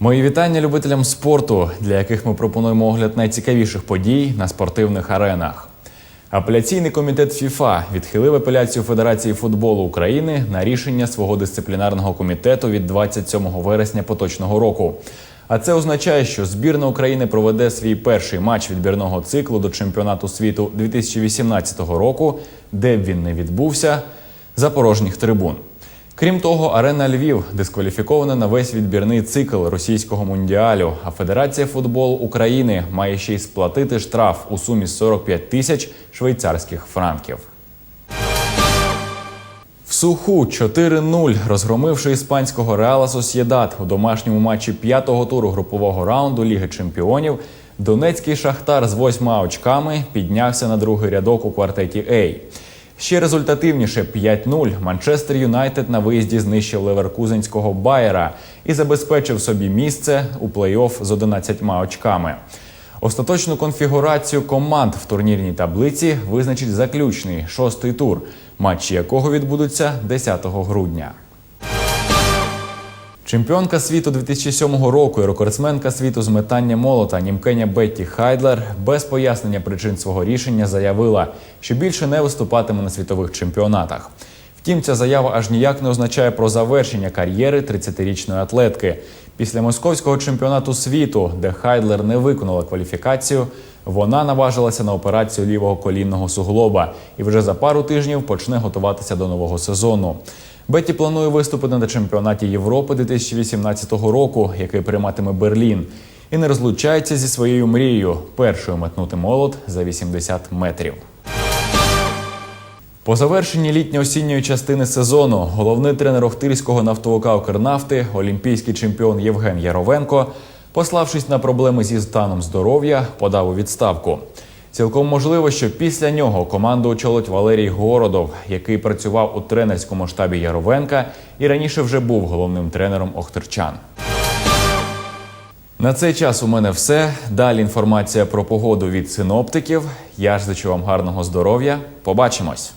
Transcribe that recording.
Мої вітання любителям спорту, для яких ми пропонуємо огляд найцікавіших подій на спортивних аренах. Апеляційний комітет ФІФА відхилив апеляцію Федерації футболу України на рішення свого дисциплінарного комітету від 27 вересня поточного року. А це означає, що збірна України проведе свій перший матч відбірного циклу до чемпіонату світу 2018 року, де б він не відбувся, за порожніх трибун. Крім того, арена Львів дискваліфікована на весь відбірний цикл російського мундіалю. А Федерація футболу України має ще й сплатити штраф у сумі 45 тисяч швейцарських франків. В суху 4-0, розгромивши іспанського Реала Сосєдат у домашньому матчі п'ятого туру групового раунду Ліги Чемпіонів, Донецький шахтар з восьма очками піднявся на другий рядок у квартеті А. Ще результативніше 5-0 Манчестер Юнайтед на виїзді знищив леверкузенського Байера і забезпечив собі місце у плей-офф з 11 очками. Остаточну конфігурацію команд в турнірній таблиці визначить заключний шостий тур, матчі якого відбудуться 10 грудня. Чемпіонка світу 2007 року і рекордсменка світу з метання молота німкеня Бетті Хайдлер без пояснення причин свого рішення заявила, що більше не виступатиме на світових чемпіонатах. Втім, ця заява аж ніяк не означає про завершення кар'єри 30-річної атлетки. Після московського чемпіонату світу, де Хайдлер не виконала кваліфікацію, вона наважилася на операцію лівого колінного суглоба і вже за пару тижнів почне готуватися до нового сезону. Бетті планує виступити на чемпіонаті Європи 2018 року, який прийматиме Берлін, і не розлучається зі своєю мрією першою метнути молот за 80 метрів. По завершенні літньо-осінньої частини сезону головний тренер Охтирського нафтовика Укрнафти, олімпійський чемпіон Євген Яровенко, пославшись на проблеми зі станом здоров'я, подав у відставку. Цілком можливо, що після нього команду очолить Валерій Городов, який працював у тренерському штабі Яровенка і раніше вже був головним тренером Охтирчан. На цей час у мене все. Далі інформація про погоду від синоптиків. Я ж зичу вам гарного здоров'я. Побачимось.